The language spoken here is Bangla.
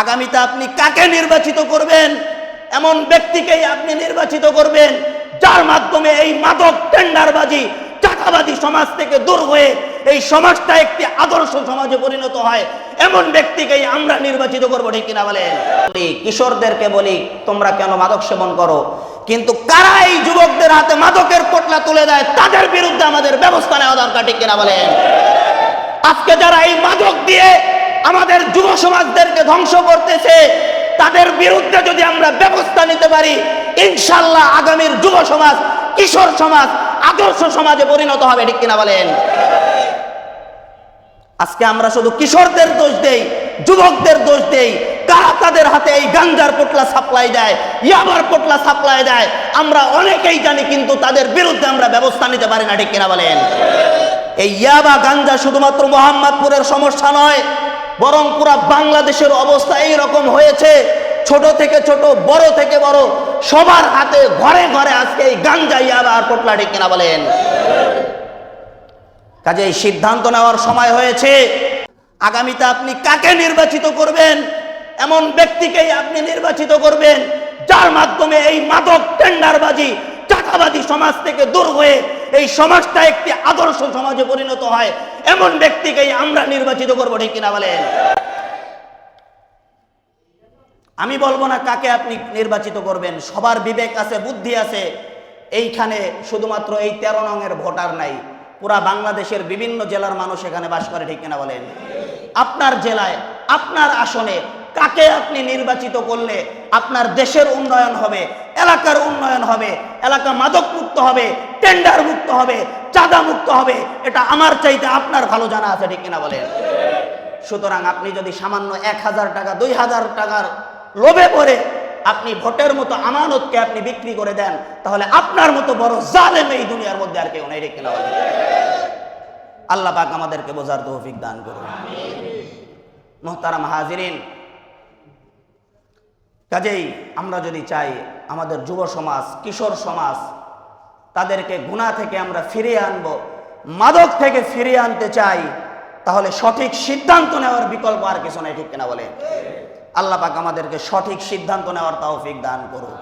আগামীতে আপনি কাকে নির্বাচিত করবেন? এমন ব্যক্তিকেই আপনি নির্বাচিত করবেন, যার মাধ্যমে এই মাদক টেন্ডারবাজি টাকাবাজি সমাজ থেকে দূর হয়ে এই সমাজটা একটি আদর্শ সমাজে পরিণত হয়। এমন ব্যক্তিকেই আমরা নির্বাচিত করব, ঠিক কিনা বলেন? কিশোরদেরকে বলি, তোমরা কেন মাদক সেবন করো? কিন্তু কারা এই যুবকদের হাতে মাদকের পোটলা তুলে দেয়, তাদের বিরুদ্ধে আমাদের ব্যবস্থা নেওয়া দরকার, ঠিক কিনা বলেন? আজকে যারা এই মাদক দিয়ে আমাদের যুব সমাজদেরকে ধ্বংস করতেছে। তাদের বিরুদ্ধে যদি আমরা ব্যবস্থা নিতে পারি, ইনশাল্লাহ আগামীর যুব সমাজ, কিশোর সমাজ, আদর্শ সমাজে পরিণত হবে, ঠিক কিনা বলেন? আজকে আমরা শুধু কিশোরদের দোষ দেই, যুবকদের দোষ দেই। কারা তাদের হাতে এই গাঞ্জার পোটলা সাপ্লাই দেয়, ইয়াবার পোটলা সাপ্লাই দেয়, আমরা অনেকেই জানি, কিন্তু তাদের বিরুদ্ধে আমরা ব্যবস্থা নিতে পারি না, ঠিক কিনা বলেন? এই ইয়াবা গাঞ্জা শুধুমাত্র মোহাম্মদপুরের সমস্যা নয় বরং পুরা বাংলাদেশের অবস্থা এই রকম হয়েছে, ছোট থেকে ছোট, বড় থেকে বড়, সবার হাতে ঘরে ঘরে আজকে এই গাঞ্জা, ইয়াবা আর পোটলা কিনা বলেন? কাজে এই সিদ্ধান্ত নেওয়ার সময় হয়েছে। আগামীতে আপনি কাকে নির্বাচিত করবেন? এমন ব্যক্তিকেই আপনি নির্বাচিত করবেন, যার মাধ্যমে এই মাদক টেন্ডারবাজি টাকাবাজি সমাজ থেকে দূর হয়ে এই সমাজটা একটি আদর্শ সমাজে পরিণত হয়। এমন ব্যক্তিকেই আমরা নির্বাচিত করব, ঠিক কিনা বলেন? আমি বলব না কাকে আপনি নির্বাচিত করবেন, সবার বিবেক আছে, বুদ্ধি আছে। এইখানে শুধুমাত্র এই তেরো নংয়ের ভোটার নাই, পুরা বাংলাদেশের বিভিন্ন জেলার মানুষ এখানে বাস করে, ঠিক কিনা বলেন? আপনার জেলায়, আপনার আসনে কাকে আপনি নির্বাচিত করলে আপনার দেশের উন্নয়ন হবে এলাকার উন্নয়ন হবে, এলাকা মাদক মুক্ত হবে টেন্ডার মুক্ত হবে, চাঁদা মুক্ত হবে, এটা আমার চাইতে আপনার ভালো জানা আছে ঠিক কিনা বলেন? সুতরাং আপনি যদি সামান্য এক হাজার টাকা, দুই হাজার টাকার লোভে পড়ে আপনি ভোটের মতো আমানতকে আপনি বিক্রি করে দেন, তাহলে আপনার মতো বড় জালেম এই দুনিয়ার মধ্যে আর কেউ নেই রেখে নেওয়া আল্লাহ পাক আমাদেরকে বোঝার তৌফিক দান করুন। মোহতারাম হাজিরিন কাজেই আমরা যদি চাই আমাদের যুব সমাজ, কিশোর সমাজ, তাদেরকে গুণা থেকে আমরা ফিরিয়ে আনব, মাদক থেকে ফিরিয়ে আনতে চাই, তাহলে সঠিক সিদ্ধান্ত নেওয়ার বিকল্প আর কিছু নাই, ঠিক কিনা বলে আল্লাহ পাক আমাদেরকে সঠিক সিদ্ধান্ত নেওয়ার তৌফিক দান করুন